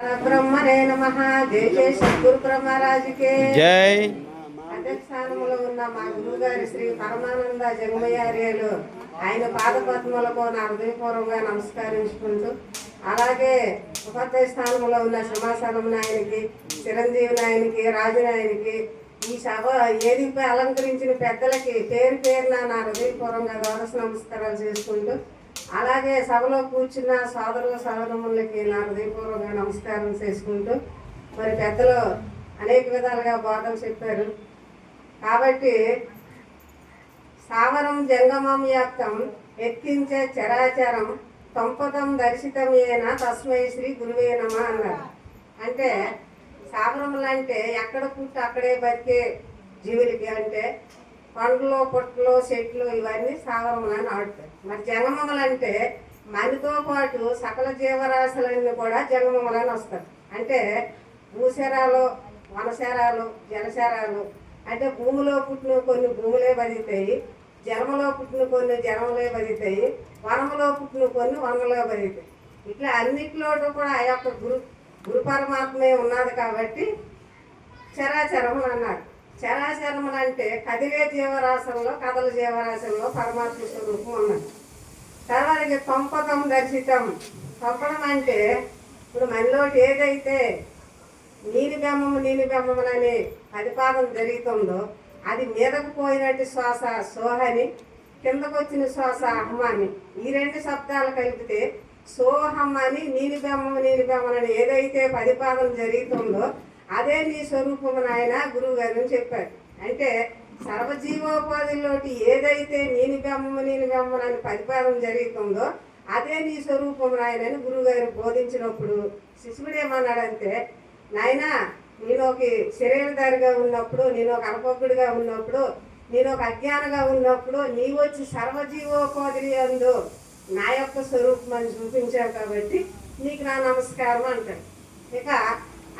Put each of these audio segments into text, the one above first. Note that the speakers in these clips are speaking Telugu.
బ్రహ్మనే నమ జై జై సద్గురు బ్రహ్మరాజుకే జై ఉన్న మా గురువు గారి శ్రీ పరమానంద జగమయార్యులు ఆయన పాదపద్మలకు నా హృదయపూర్వకంగా నమస్కరించుకుంటూ అలాగే ఉపాధ్యాయ స్థానంలో ఉన్న సింహాసనం నాయనికి చిరంజీవి నాయనికి రాజు నాయనికి ఈ సభ ఏదిపై అలంకరించిన పెద్దలకి పేరు పేరున నా హృదయపూర్వకంగా ద్వాదశ నమస్కారాలు చేసుకుంటూ అలాగే సభలో కూర్చున్న సోదరు సోదరములకి నా హృదయపూర్వకంగా నమస్కారం చేసుకుంటూ మరి పెద్దలు అనేక విధాలుగా బోధలు చెప్పారు. కాబట్టి సావరం జంగమం యాక్తం ఎక్కించే చరాచరం సంపదం దర్శితమేన తస్మై శ్రీ గురువే నమ అన్నారు. అంటే సావరములు అంటే ఎక్కడ పుట్టి అక్కడే బతికే జీవులకి అంటే పండ్లు పుట్టలు చెట్లు ఇవన్నీ సావరములు అని మరి జంగమములు అంటే మనతో పాటు సకల జీవరాశులన్నీ కూడా జంగమములని వస్తారు. అంటే భూశరాలు వనశరాలు జలశరాలు అంటే భూమిలో పుట్టిన కొన్ని భూములే బతుకుతాయి జలములో పుట్టిన కొన్ని జలములే బతుకుతాయి వనములో పుట్టిన కొన్ని వనములే బతుకుతాయి. ఇట్లా అన్నిటిలోనూ కూడా ఆ యొక్క గురు గురు పరమాత్మే ఉన్నది కాబట్టి చరాచరములు అన్నారు చరాచరములు అంటే కదిలే జీవరాశంలో కథల జీవరాశంలో పరమాత్మ స్వరూపం ఉన్నది. తర్వాత పంపకం దర్శితం. పంపడం అంటే ఇప్పుడు మనలోటి ఏదైతే నీలి బెమ్మము నీలి బెమ్మములు ప్రతిపాదన జరుగుతుందో అది మీదకు పోయినట్టు శ్వాస సోహని కిందకు వచ్చిన శ్వాస అహమాని. ఈ రెండు శబ్దాలు కలిపితే సోహం అని నీలి బెమ్మము నీలి బెమ్మలని ఏదైతే ప్రతిపాదన జరుగుతుందో అదే నీ స్వరూపము నాయన గురువు గారు చెప్పారు అంటే సర్వజీవోపాధిలోటి ఏదైతే నేను బెమ్మము నీని బెమ్మనని పరిపాలన జరుగుతుందో అదే నీ స్వరూపం నాయనని గురువుగారు బోధించినప్పుడు శిశువుడు ఏమన్నాడంటే నాయన నేను ఒక శరీరధారిగా ఉన్నప్పుడు నేను ఒక అల్పకుడిగా ఉన్నప్పుడు నేను ఒక అజ్ఞానగా ఉన్నప్పుడు నీ వచ్చి సర్వజీవోపాధి అందు నా యొక్క స్వరూపం అని చూపించావు కాబట్టి నీకు నా నమస్కారం అంటాడు. ఇక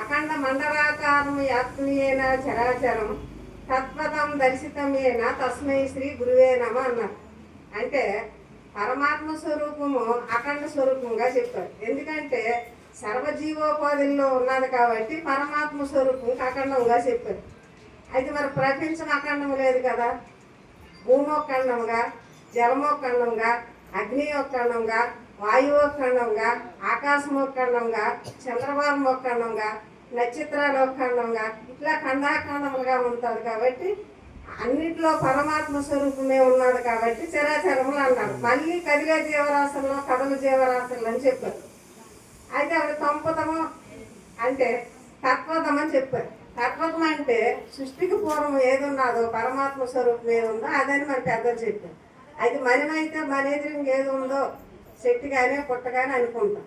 అఖండ మండలాకారం యాత్మీయేన చరాచరం తత్వతం దర్శితమేన తస్మై శ్రీ గురువే నమ అన్నారు. అంటే పరమాత్మ స్వరూపము అఖండ స్వరూపంగా చెప్పారు. ఎందుకంటే సర్వజీవోపాధుల్లో ఉన్నది కాబట్టి పరమాత్మ స్వరూపం అఖండంగా చెప్పారు. అయితే మరి ప్రపంచం అఖండం లేదు కదా? భూమోఖండంగా జలమోఖండంగా అగ్నియోఖండంగా వాయువోఖండంగా ఆకాశమోఖండంగా నక్షత్రాలు నక్షత్రాలోఖండంగా ఇట్లా ఖండాఖండములుగా ఉంటుంది కాబట్టి అన్నిట్లో పరమాత్మ స్వరూపమే ఉన్నాడు కాబట్టి చరాచరములు అన్నారు మళ్ళీ కదిలే జీవరాశుల్లో కథల జీవరాశులు అని చెప్పారు. అయితే అవి తంపతము అంటే తత్వతం అని చెప్పారు. తత్వతం అంటే సృష్టికి పూర్వం ఏది ఉన్నదో పరమాత్మ స్వరూపం ఏది ఉందో అదని మన పెద్దలు చెప్పారు. అయితే మనమైతే మన ఏది ఉందో చెట్టు కానీ పుట్ట కానీ అనుకుంటాం.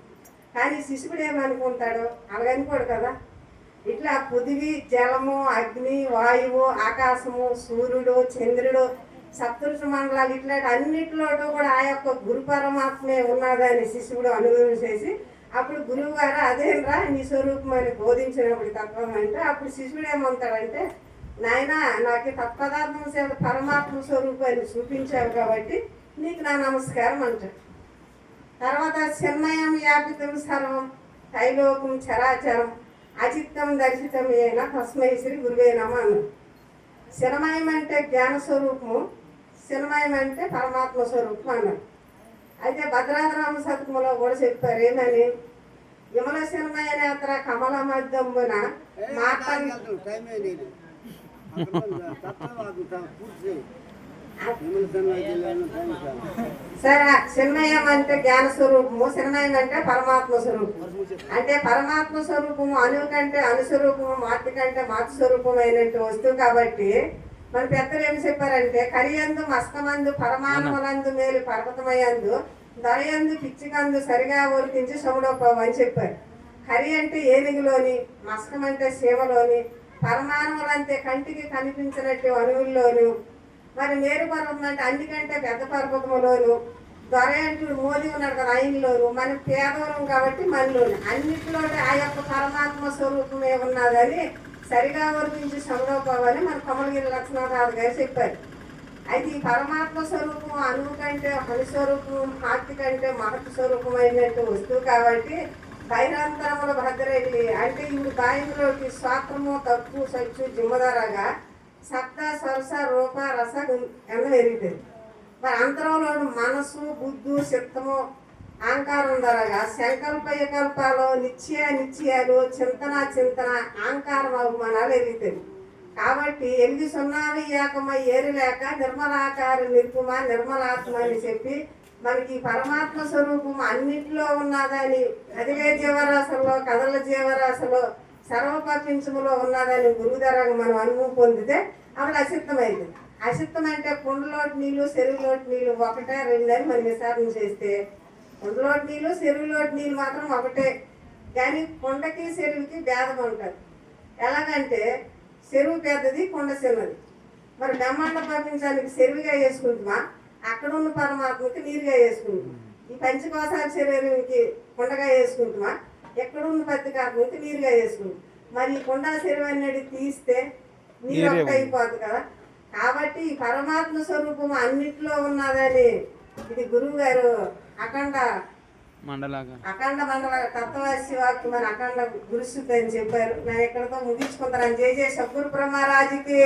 కానీ శిశువుడు ఏమనుకుంటాడు? అలాగనుకోడు కదా. ఇట్లా పృథివీ జలము అగ్ని వాయువు ఆకాశము సూర్యుడు చంద్రుడు సప్తృష మండలాలు ఇట్లాంటి అన్నిటిలోనూ కూడా ఆ యొక్క గురు పరమాత్మే ఉన్నదని శిష్యుడు అనుభవం చేసి అప్పుడు గురువు గారు అదేంరా నీ స్వరూపం అని బోధించినప్పుడు తత్వం అంటే అప్పుడు శిశువుడు ఏమంటాడంటే నాయన నాకు తత్పదార్థం సేవ పరమాత్మ స్వరూపాన్ని చూపించావు కాబట్టి నీకు నా నమస్కారం అంటాడు. తర్వాత చిన్మయం వ్యాపితం సర్వం తైలోకం చరాచరం అచిత్తం దర్శితం శ్రీ గురువే నమ అన్నారు శనమయం అంటే జ్ఞాన స్వరూపము శనమయం అంటే పరమాత్మ స్వరూపం అన్నారు అయితే భద్రాద్రామ శతకములో కూడా చెప్పారు ఏమని? విమల శనమయ నేత్ర కమల మధ్యమున మాట్లాడి సరే చిన్మయం అంటే జ్ఞాన స్వరూపము చిన్మయం అంటే పరమాత్మ స్వరూపము అంటే పరమాత్మ స్వరూపము అణువు కంటే అనుస్వరూపము మాతృ కంటే మాతృ స్వరూపమైనట్టు వస్తువు కాబట్టి మన పెద్దలు ఏం చెప్పారంటే కరియందు మస్తమందు పరమాత్మలందు మేలు పర్వతమయందు దరయందు పిచ్చికందు సరిగా వర్తించి సముడోపం అని చెప్పారు. కరి అంటే ఏనుగులోని మస్కం అంటే సీమలోని పరమాణువులంటే కంటికి కనిపించినట్టు అణువుల్లోనూ మరి మేరు పర్వతం అంటే అందుకంటే పెద్ద పర్వతములోను దొర మోదీ ఉన్నాడు కదా ఆయనలోను మన పేదవరం కాబట్టి మనలోను. అన్నిటిలో ఆ యొక్క పరమాత్మ స్వరూపమే ఉన్నదని సరిగా వర్తించి సమలోపావని మన కమలగిరి లక్ష్మణరాజు గారు చెప్పారు. అయితే ఈ పరమాత్మ స్వరూపం అణువు కంటే అణు స్వరూపం హార్తి కంటే మహత్ అయినట్టు వస్తువు కాబట్టి బహిరంతరముల భద్రయ్యి. అంటే ఇవి బాయిలోకి స్వాత్రము తప్పు సచ్చు జిమ్మదారగా సప్త స్వర్శ రూప రస ఎంత పెరుగుతుంది మరి అంతరంలో మనసు బుద్ధు చిత్తము అహంకారం ద్వారా సంకల్ప వికల్పాలు నిత్య నిత్యాలు చింతన చింతన అహంకారం అవమానాలు ఎరుగుతాయి. కాబట్టి ఎనిమిది సున్నాలు ఏకమై ఏరిలేక నిర్మలాకార నిర్గుమ నిర్మలాత్మ అని చెప్పి మనకి పరమాత్మ స్వరూపం అన్నింటిలో ఉన్నదని అదివే జీవరాశిలో కథల జీవరాశలో సర్వపపించములో ఉన్నదని గురుధరంగా మనం అనుభవం పొందితే అప్పుడు అసిద్ధమైంది. అసిద్ధం అంటే కుండలోటి నీళ్ళు చెరువులోటి నీళ్ళు ఒకటే రెండని మనం విచారణ చేస్తే కుండలోటి నీళ్ళు చెరువులోటి నీళ్ళు మాత్రం ఒకటే. కానీ కుండకి చెరువుకి భేదం ఉంటుంది. ఎలాగంటే చెరువు పెద్దది కొండ చిన్నది. మరి బ్రహ్మాండ పంపించడానికి చెరువుగా వేసుకుంటుమా? అక్కడ ఉన్న పరమాత్మకి నీరుగా వేసుకుంటుమా? ఈ పంచకోశాల శరీరానికి కొండగా వేసుకుంటుమా? ఎక్కడున్న పత్తికాత్మకి నీరుగా వేసుకుంటాం మరి ఈ కొండ చెరువు అనేది తీస్తే నీరు ఒక్క అయిపోదు కదా. కాబట్టి ఈ పరమాత్మ స్వరూపం అన్నిట్లో ఉన్నదని ఇది గురువు గారు అఖండ మండలాగా. అఖండ మండల తత్వవాసి వాక్యం మరి అఖండ గురుశుద్ధి అని చెప్పారు. నేను ఎక్కడితో ముగించుకుంటాను. జై జయ సద్గురు బ్రహ్మరాజుకి.